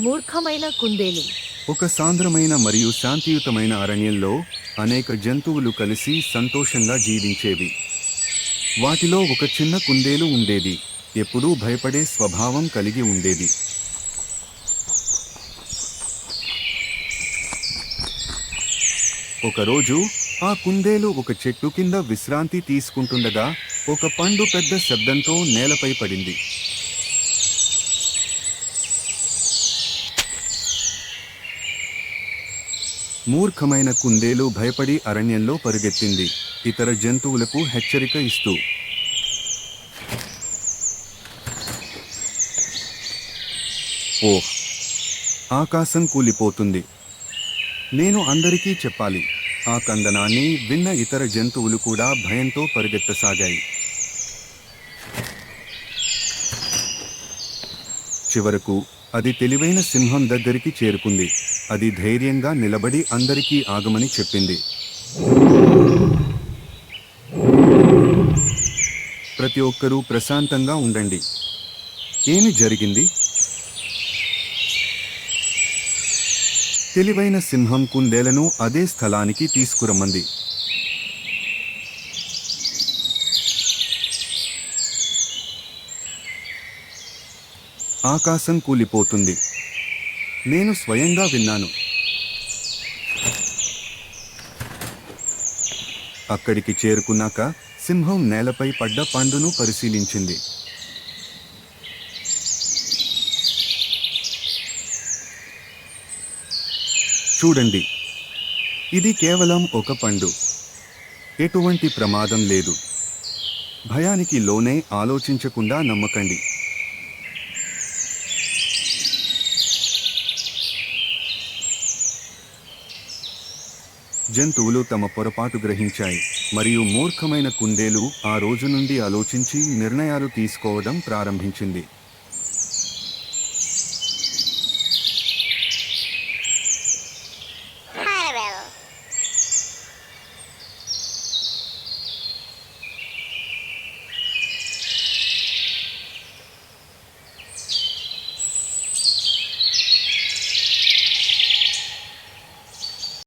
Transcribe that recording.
మూర్ఖమైన కుందేలు. ఒక సాంద్రమైన మరియు శాంతియుతమైన అరణ్యంలో అనేక జంతువులు కలిసి సంతోషంగా జీవించేవి. వాటిలో ఒక చిన్న కుందేలు ఉండేది. ఎప్పుడూ భయపడే స్వభావం కలిగి ఉండేది. ఒకరోజు ఆ కుందేలు ఒక చెట్టు కింద విశ్రాంతి తీసుకుంటుండగా ఒక పండు పెద్ద శబ్దంతో నేలపై పడింది. మూర్ఖమైన కుందేలు భయపడి అరణ్యంలో పరుగెత్తింది. ఇతర జంతువులకు హెచ్చరిక ఇస్తూ. ఓహ్! ఆకాశం కూలిపోతుంది. నేను అందరికీ చెప్పాలి. ఆ కందనాన్ని విన్న ఇతర జంతువులు కూడా భయంతో పరిగెత్తసాగాయి. చివరకు అది తెలివైన సింహం దగ్గరికి చేరుకుంది. అది ధైర్యంగా నిలబడి అందరికీ ఆగమని చెప్పింది. ప్రతి ఒక్కరూ ప్రశాంతంగా ఉండండి. ఏమి జరిగింది? తెలివైన సింహం కుందేలను అదే స్థలానికి తీసుకురమ్మంది. ఆకాశం కూలిపోతుంది. నేను స్వయంగా విన్నాను. అక్కడికి చేరుకున్నాక సింహం నేలపై పడ్డ పండును పరిశీలించింది. చూడండి ఇది కేవలం ఒక పండు. ఎటువంటి ప్రమాదం లేదు. భయానికి లోనే ఆలోచించకుండా నమ్మకండి. జంతువులు తమ పొరపాటు గ్రహించాయి మరియు మూర్ఖమైన కుందేలు ఆ రోజు నుండి ఆలోచించి నిర్ణయాలు తీసుకోవడం ప్రారంభించింది.